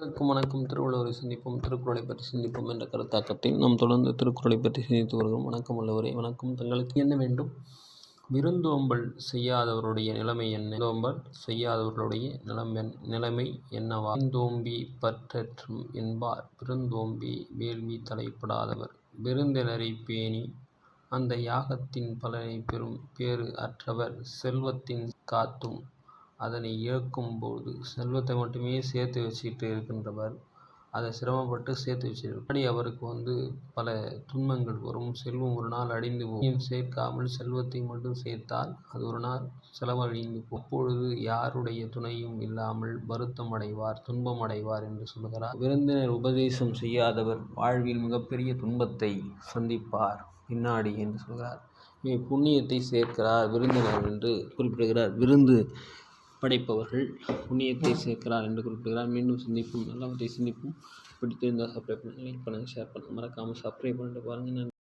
வணக்கம். திருவள்ளுவரை சிந்திப்போம் திருக்குறளை பற்றி சிந்திப்போம் என்ற கருத்தாக்கத்தில் நாம் தொடர்ந்து திருக்குறளை பற்றி சிந்தித்து வருகிறோம். வணக்கம் உள்ளவரே வணக்கம். தங்களுக்கு என்ன வேண்டும்? விருந்தோம்பல் செய்யாதவருடைய நிலைமை என்ன? விருந்தோம்பல் செய்யாதவர்களுடைய நிலைமை நிலைமை என்னவா? விருந்தோம்பி பற்றற்றும் என்பார். விருந்தோம்பி வேள்வி தலைப்படாதவர் விருந்தினரை பேணி அந்த யாகத்தின் பலனை பெறும் பேறு அற்றவர். செல்வத்தின் காத்தும் அதனை இழக்கும்போது செல்வத்தை மட்டுமே சேர்த்து வச்சுக்கிட்டு இருக்கின்றவர். அதை சிரமப்பட்டு சேர்த்து வச்சிருப்பார் அப்படி அவருக்கு வந்து பல துன்பங்கள் வரும். செல்வம் ஒரு நாள் அழிந்து போகும். சேர்க்காமல் செல்வத்தை மட்டும் சேர்த்தால் அது ஒரு நாள் செலவழிந்து போகும். அப்பொழுது யாருடைய துணையும் இல்லாமல் வருத்தம் அடைவார் துன்பம் அடைவார் என்று சொல்கிறார். விருந்தினர் உபதேசம் செய்யாதவர் வாழ்வில் மிகப்பெரிய துன்பத்தை சந்திப்பார். பின்னாடி என்று சொல்கிறார். புண்ணியத்தை சேர்க்கிறார் விருந்தினர் என்று குறிப்பிடுகிறார். விருந்து படைப்பவர்கள் புண்ணியத்தை சேர்க்கிறார் என்று குறிப்பிடுகிறார். மீண்டும் சிந்திப்போம் நல்லவற்றை சிந்திப்போம். பிடித்திருந்தால் சப்ஸ்கிரைப் பண்ணுங்கள் லைக் பண்ணுங்கள் ஷேர் பண்ணுங்கள். மறக்காமல் சப்ஸ்கிரைப் பண்ணிட்டு பாருங்கள். நன்றி.